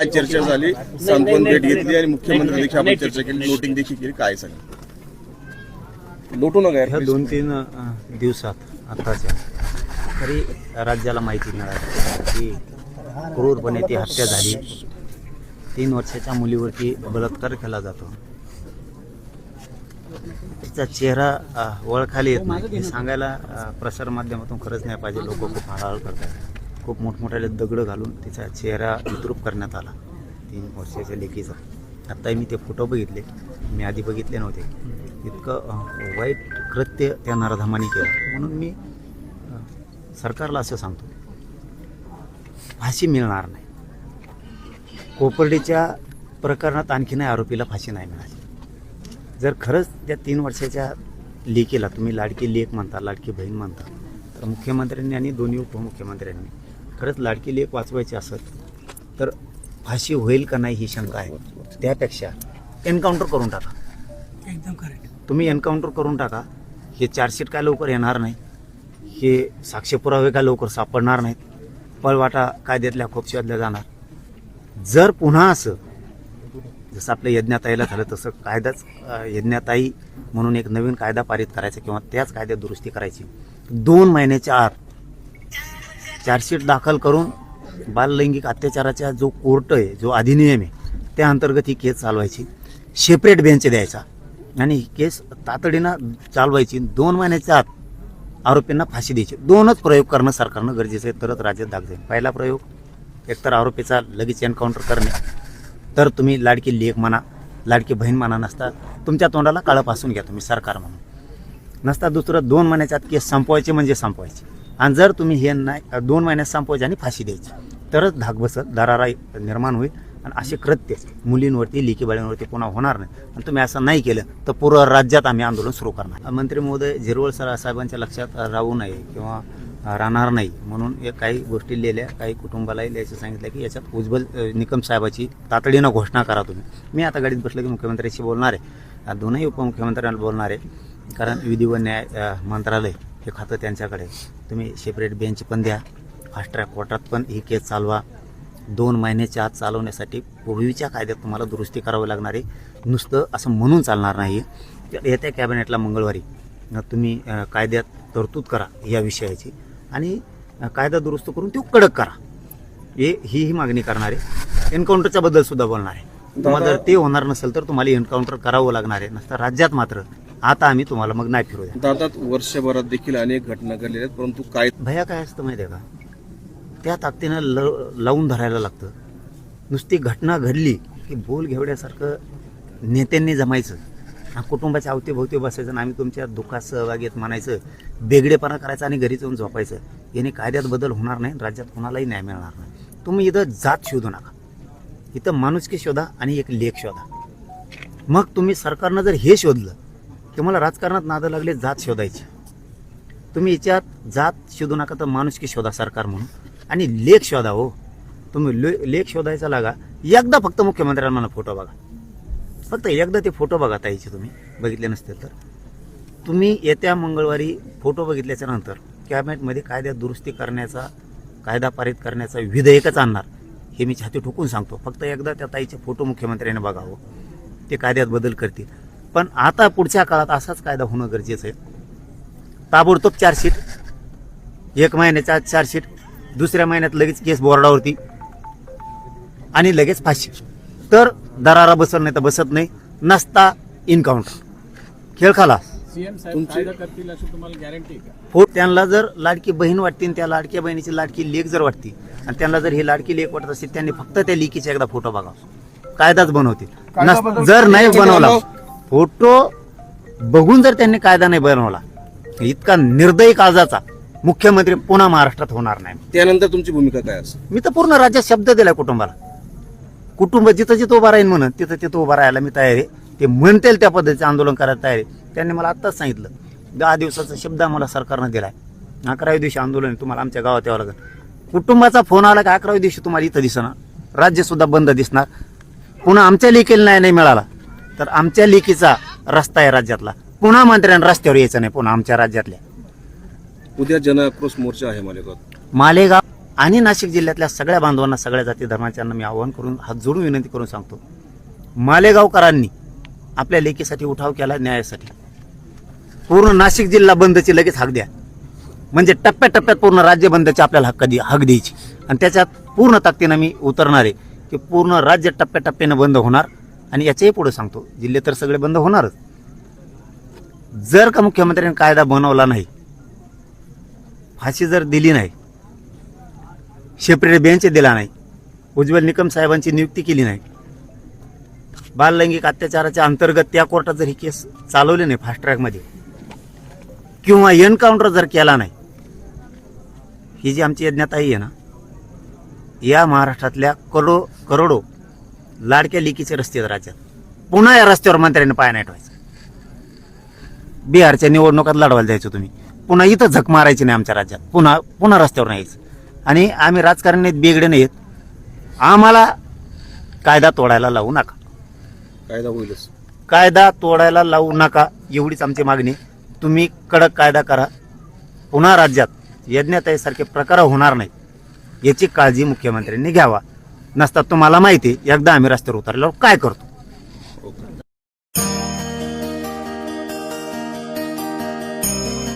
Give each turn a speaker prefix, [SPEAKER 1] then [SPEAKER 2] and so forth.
[SPEAKER 1] काय चर्चा झाली. सांत्वन भेट घेतली आणि मुख्यमंत्री देखील आपण चर्चा केली. नोटिंग देखील केली. काय सांगा? लोटू नका
[SPEAKER 2] ह्या दोन तीन दिवसात आत्ताच्या तरी राज्याला माहिती मिळाली की क्रूरपणे ती हत्या झाली. तीन वर्षाच्या मुलीवरती बलात्कार केला जातो. तिचा चेहरा अ, ओळखायला येत नाही. हे सांगायला अ, प्रसार माध्यमातून खरंच नाही पाहिजे. लोक खूप हळहळ करतात. खूप मोठमोठ्याले दगडं घालून तिचा चेहरा विद्रूप करण्यात आला. तीन वर्षाच्या लेकीचा. आत्ताही मी ते फोटो बघितले. मी आधी बघितले नव्हते. इतकं वाईट कृत्य त्या नरधमानी केलं. म्हणून मी सरकारला असं सांगतो. फाशी मिळणार नाही. कोपर्डीच्या प्रकरणात आणखीनही आरोपीला फाशी नाही मिळाली. जर खरंच त्या तीन वर्षाच्या लेकीला तुम्ही लाडकी लेक म्हणता लाडकी बहीण म्हणता मुख्यमंत्र्यांनी आणि दोन्ही उपमुख्यमंत्र्यांनी. खरंच लाडकी लेक वाचवायची असेल तर फाशी होईल का नाही ही शंका आहे. त्यापेक्षा एन्काउंटर करून टाका.
[SPEAKER 3] एकदम करेक्ट
[SPEAKER 2] तुम्ही एन्काउंटर करून टाका. हे चार्जशीट काय लवकर येणार नाही. हे साक्ष पुरावे काय लवकर सापडणार नाहीत. पळवाटा कायद्यातल्या खोप शोधल्या जाणार. जर पुन्हा असं जसं आपल्या यज्ञाताईला झालं तसं कायदाच यज्ञाताई म्हणून एक नवीन कायदा पारित करायचा किंवा त्याच कायद्यात दुरुस्ती करायची. दोन महिन्याच्या आत चार्जशीट दाखल करून बाललैंगिक अत्याचाराचा जो कोर्ट आहे जो अधिनियम आहे त्या अंतर्गत ही केस चालवायची. सेपरेट बेंच द्यायचा. आणि ही केस तातडीनं चालवायची. दोन महिन्याच्या आत आरोपींना फाशी द्यायची. दोनच प्रयोग करणं सरकारनं गरजेचं आहे. तरच राज्यात दाग जाईल. पहिला प्रयोग एकतर आरोपीचा लगेच एन्काउंटर करणे. तर तुम्ही लाडकी लेख म्हणा लाडकी बहीण म्हणा नसता तुमच्या तोंडाला काळं घ्या तुम्ही सरकार म्हणून. नसता दुसरं दोन महिन्याच्या आत केस संपवायचे म्हणजे संपवायचे. आणि जर तुम्ही हे नाही दोन महिन्यात संपवायचे आणि फाशी द्यायची तरच धाक बसत दरारा निर्माण होईल. आणि असे कृत्य मुलींवरती लेकीबाळींवरती पुन्हा होणार नाही. आणि तुम्ही असं नाही केलं तर पूर्ण राज्यात आम्ही आंदोलन सुरू करणार. मंत्री महोदय झिरवळ सर साहेबांच्या लक्षात राहू नये किंवा राहणार नाही. म्हणून या काही गोष्टी लिहिल्या काही कुटुंबालाही लिहायचं सांगितलं की याच्यात उज्ज्वल निकम साहेबाची तातडीनं घोषणा करा तुम्ही. मी आता गाडीत बसलं की मुख्यमंत्र्यांशी बोलणार आहे. दोनही उपमुख्यमंत्र्यांना बोलणार आहे. कारण विधी व न्याय मंत्रालय हे खातं त्यांच्याकडे. तुम्ही सेपरेट बेंच पण द्या फास्ट ट्रॅक कोर्टात पण ही केस चालवा. दोन महिन्याच्या आत चालवण्यासाठी पूर्वीच्या कायद्यात तुम्हाला दुरुस्ती करावी लागणार आहे. नुसतं असं म्हणून चालणार नाही. तर येत्या कॅबिनेटला मंगळवारी तुम्ही कायद्यात तरतूद करा या विषयाची आणि कायदा दुरुस्त करून तो कडक करा. हे ही ही मागणी करणार. आहे एन्काउंटरच्या बद्दल सुद्धा बोलणार. आहे तुम्हाला जर ते होणार नसेल तर तुम्हाला एन्काउंटर करावं लागणार आहे. नसतं राज्यात मात्र आता आम्ही तुम्हाला मग नाही फिरू द्या
[SPEAKER 1] दादा वर्षभरात देखील अनेक घटना घडलेल्या आहेत परंतु काय
[SPEAKER 2] भया काय असतं माहिती आहे का? त्या ताकदीनं ल लावून धरायला लागतं. नुसती घटना घडली की बोल घेवड्यासारखं नेत्यांनी जमायचं. कुटुंबाच्या अवतीभोवती बसायचं आणि आम्ही तुमच्या दुःखात सहभागी म्हणायचं. बेगडेपणा करायचा आणि घरी जाऊन झोपायचं. याने कायद्यात बदल होणार नाही राज्यात कोणालाही न्याय मिळणार नाही. तुम्ही इथं जात शोधू नका. इथं माणुसकी शोधा आणि एक लेख शोधा. मग तुम्ही सरकारनं जर हे शोधलं तुम्हाला राजकारणात नादं लागले जात शोधायची. तुम्ही याच्यात जात शोधू नका तर माणुसकी शोधा सरकार म्हणून. आणि लेख शोधा हो. तुम्ही ले लेख शोधायचा लागा. एकदा फक्त मुख्यमंत्र्यांना फोटो बघा. फक्त एकदा ते फोटो बघा ताईचे तुम्ही. बघितले नसतील तर. तुम्ही येत्या मंगळवारी फोटो बघितल्याच्या नंतर कॅबिनेटमध्ये कायद्यात दुरुस्ती करण्याचा कायदा पारित करण्याचा विधेयकच आणणार. हे मी छाती ठोकून सांगतो. फक्त एकदा त्या ताईचे फोटो मुख्यमंत्र्यांनी बघावं. ते कायद्यात बदल करतील. पण आता पुढच्या काळात असाच कायदा होणं गरजेचं आहे. ताबडतोब चार्जशीट. एक महिन्याच्या आत चार्जशीट. दुसऱ्या महिन्यात लगेच केस बोर्डावरती. आणि लगेच फाशी तर दरारा बसत नाही तर बसत नाही. नसता इनकाउंटर खेळ खाला.
[SPEAKER 3] सीएम साहेब
[SPEAKER 1] तुमची-
[SPEAKER 3] कायदा करतील अशी तुम्हाला गॅरंटी का?
[SPEAKER 2] फोट त्यांना जर लाडकी बहीण वाटते आणि त्या लाडक्या बहिणीची लाडकी लेख जर वाटते आणि त्यांना जर ही लाडकी लेख वाटत असेल त्यांनी फक्त त्या लेकीचा एकदा फोटो बघावा. कायदाच बनवतील. जर नाही बनवला फोटो बघून जर त्यांनी कायदा नाही बनवला इतका निर्दयी काळजाचा मुख्यमंत्री पुन्हा महाराष्ट्रात होणार नाही.
[SPEAKER 1] त्यानंतर तुमची भूमिका काय असेल
[SPEAKER 2] मी तर पूर्ण राज्यात शब्द दिलाय कुटुंबाला. कुटुंब जिथं जिथं उभा राहील म्हणून तिथं तिथं उभा राहायला मी तयार आहे. ते म्हणतील त्या पद्धतीचं आंदोलन करायला तयार आहे. त्यांनी मला आत्ताच सांगितलं दहा दिवसाचा शब्द आम्हाला सरकारनं दिलाय. अकराव्या दिवशी आंदोलन आहे, तुम्हाला आमच्या गावात यावं लागेल. कुटुंबाचा फोन आला की अकराव्या दिवशी तुम्हाला इथं दिसणार राज्य सुद्धा बंद दिसणार. पुन्हा आमच्या लेखीला न्याय नाही मिळाला. तर आमच्या लेखीचा रस्ता आहे राज्यातला. पुन्हा मंत्र्यांना रस्त्यावर यायचं नाही पुन्हा आमच्या राज्यातल्या.
[SPEAKER 1] उद्या जन आक्रोश मोर्चा आहे मालेगावात
[SPEAKER 2] मालेगाव आणि नाशिक जिल्ह्यातल्या सगळ्या बांधवांना सगळ्या जाती धर्माच्यांना मी आवाहन करून हात जोडून विनंती करून सांगतो. मालेगावकरांनी आपल्या लेकीसाठी उठाव केला न्यायासाठी. पूर्ण नाशिक जिल्हा बंदची लगेच हाक द्या. म्हणजे टप्प्याटप्प्यात पूर्ण राज्य बंदची आपल्याला हक्क दे हक द्यायची. आणि त्याच्यात पूर्ण ताकदीनं मी उतरणार आहे की पूर्ण राज्य टप्प्याटप्प्यानं बंद होणार. आणि याच्याही पुढे सांगतो. जिल्हे तर सगळे बंद होणारच. जर का मुख्यमंत्र्यांनी कायदा बनवला नाही फाशी जर दिली नाही सेपरेट बेंच दिला नाही उज्ज्वल निकम साहेबांची नियुक्ती केली नाही बाललैंगिक अत्याचाराच्या अंतर्गत त्या कोर्टात जर ही केस चालवली नाही फास्ट ट्रॅकमध्ये किंवा एन्काउंटर जर केला नाही ही जी आमची यज्ञताई आहे ना या महाराष्ट्रातल्या करोडो करोडो लाडक्या लिकीचे रस्ते आहेत राज्यात. पुन्हा या रस्त्यावर मंत्र्यांनी पाय नाही ठेवायचा. बिहारच्या निवडणुकात लढवायला द्यायचो तुम्ही. पुन्हा इथं झक मारायची नाही आमच्या राज्यात. पुन्हा पुन्हा रस्त्यावर नाही यायचं. आणि आम्ही राजकारणी नाहीत बेगडे नाहीत आम्हाला कायदा तोडायला लावू नका.
[SPEAKER 1] कायदा होईलच.
[SPEAKER 2] कायदा तोडायला लावू नका एवढीच आमची मागणी. तुम्ही कडक कायदा करा. पुन्हा राज्यात यज्ञताईसारखे प्रकार होणार नाही याची काळजी मुख्यमंत्र्यांनी घ्यावा. नसतात तुम्हाला माहिती आहे, एकदा आम्ही रस्त्यावर उतरल्यावर काय करतो?